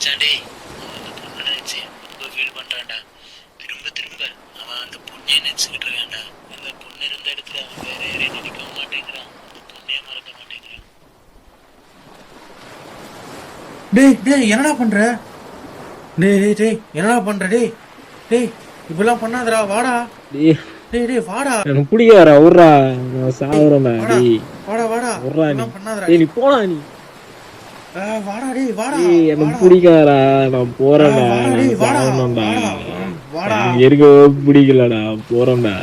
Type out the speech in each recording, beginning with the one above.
மச்சான் டேய் அவன் அந்த பொண்ணை நினைச்சு ரொம்ப ஃபீல் பண்றான்டா. திரும்ப திரும்ப அவன் அந்த பொண்ணே நினைச்சுக்கிட்டு இருக்கான்டா. அந்த பொண்ணு இருந்த இடத்துல அவன் வேற யாரையும் நினைக்கவும் மாட்டேங்கிறான். அந்த பொண்ணையே மறக்க மாட்டேங்கிறான். டேய் டேய் என்னடா பண்ற? டேய் டேய் டேய் என்னடா பண்ற டேய் டேய் இப்படிலாம் பண்ணாதடா வாடா. டேய். டேய் டேய் வாடா. எனக்கு பிடிக்காதடா சாகுறேன்டா வாடா டேய். வாடா வாடா. விட்றா நீ. பண்ணாதடா. டேய் நீ போடா நீ. வாடா டேய் வாடா. டேய் எனக்கு வாடா. பிடிக்காதடா நான் போறேன்டா. வாடா வாடா, இருக்கவே பிடிக்கலடா. போறேன்டா.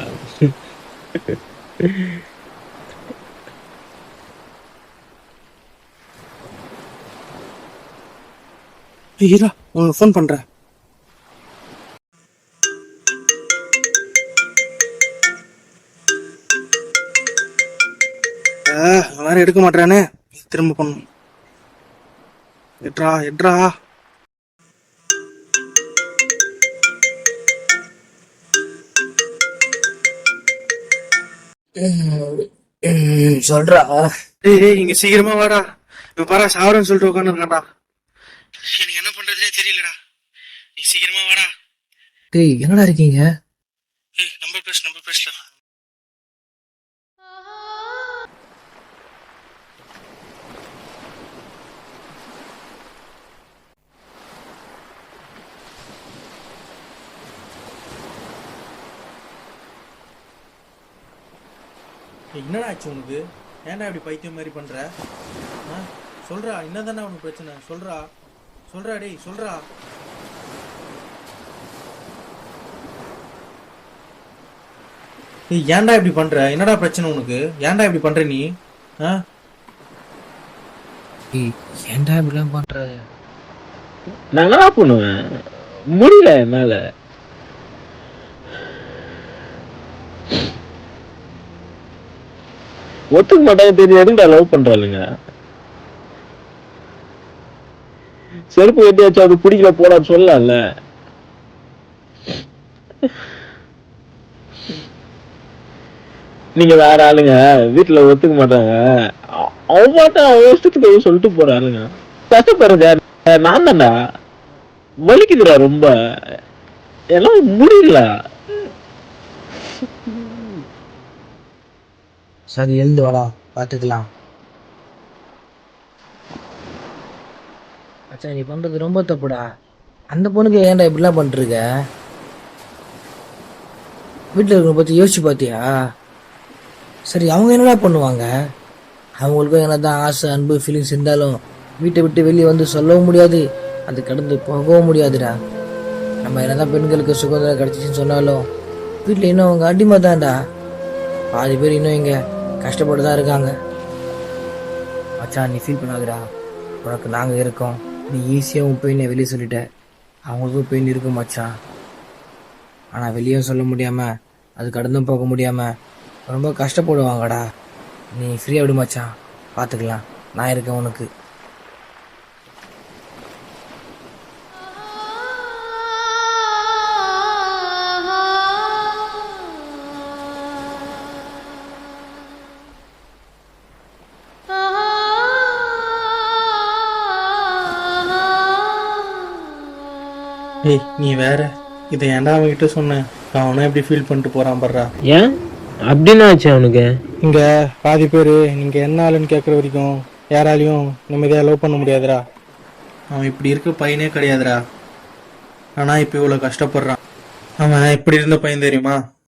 உனக்கு ஃபோன் பண்றேன். எல்லாரும் எடுக்க மாட்டானே திரும்ப பண்ணும் எட்ரா எட்ரா. சொல்றா. டேய் டேய் இங்க சீக்கிரமா வாடா. இப்ப பாரா சாவரன்னு சொல்லிட்டு உட்காந்துருக்கான்டா எனக்கு என்ன பண்றதுனே தெரியலடா. நீ சீக்கிரமா வாடா. டேய் என்னடா இருக்கீங்க? ஏய் நம்பர் பேசு நம்பர் பேசலாம். என்னடா ஆச்சு உனக்கு? ஏன்டா இப்படி பைத்தியம் மாதிரி பண்ற? ஆ? சொல்றா என்னதானே உனக்கு பிரச்சனை? சொல்றா. சொல்றா டேய் சொல்றா. ஏய் ஏன்டா இப்படி பண்ற? என்னடா பிரச்சனை உனக்கு? ஏன்டா இப்படி பண்ற நீ? ஆ? ஏன்டா இப்படிலாம் பண்ற? நான் என்ன பண்ணுவேன்? முடியல என்னால. ஒத்துக்க மாட்டாங்க தெரியும் எதுக்குடா லவ் பண்றாளுங்க? செருப்பு வெட்டியாச்சும் அது பிடிக்கல போடான்னு சொல்லலாம்ல. நீங்க வேற ஆளுங்க வீட்டுல ஒத்துக்க மாட்டாங்க. அவன் மாட்டான் அவன் இஷ்டத்துக்கு சொல்லிட்டு போற ஆளுங்க கஷ்டப்படுறது நான் தான்டா வலிக்குதுடா ரொம்ப. எல்லாம் முடியல. சரி எழுந்து வாடா பார்த்துக்கலாம் அச்சா நீ பண்ணுறது ரொம்ப தப்புடா. அந்த பொண்ணுக்கு ஏன்டா இப்படிலாம் பண்ணிருக்க வீட்டில் இருக்கிற பற்றி யோசிச்சு பார்த்தியா சரி அவங்க என்னடா பண்ணுவாங்க? அவங்களுக்கும் என்ன தான் ஆசை அன்பு ஃபீலிங்ஸ் இருந்தாலும் வீட்டை விட்டு வெளியே வந்து சொல்லவும் முடியாது. அது கடந்து போகவும் முடியாதுடா. நம்ம என்னதான் பெண்களுக்கு சுதந்திரம் கிடச்சிச்சின்னு சொன்னாலும் வீட்டில் இன்னும் அவங்க அடிமை தான்டா பாதி பேர் இன்னும் இங்கே கஷ்டப்பட்டு தான் இருக்காங்க. மச்சான் நீ ஃபீல் பண்ணாதடா. உனக்கு நாங்கள் இருக்கோம். நீ ஈஸியாக உன் பெயினை வெளியே சொல்லிட்ட. அவங்களுக்கும் பெயின் இருக்கும் மச்சான். ஆனால் வெளியே சொல்ல முடியாமல் அது கடந்தும் போக முடியாமல் ரொம்ப கஷ்டப்படுவாங்கடா. நீ ஃப்ரீயாக விடு மச்சான். பார்த்துக்கலாம் நான் இருக்கேன் உனக்கு. ஏய் நீ வேற. இதை ஏன்டா அவன்கிட்ட சொன்னேன் அவனா எப்படி ஃபீல் பண்ணிட்டு போறான் படுறா ஏன்? அப்படின்னு ஆச்சு அவனுக்கு. இங்க பாதி பேர் நீங்க என்ன ஆளுன்னு கேட்குற வரைக்கும் யாராலையும் நிம்மதியா லவ் பண்ண முடியாதுடா. அவன் இப்படி இருக்க பையனே கிடையாதுடா. ஆனா இப்ப இவ்வளவு கஷ்டப்படுறான். அவன் இப்படி இருந்த பையன் தெரியுமா?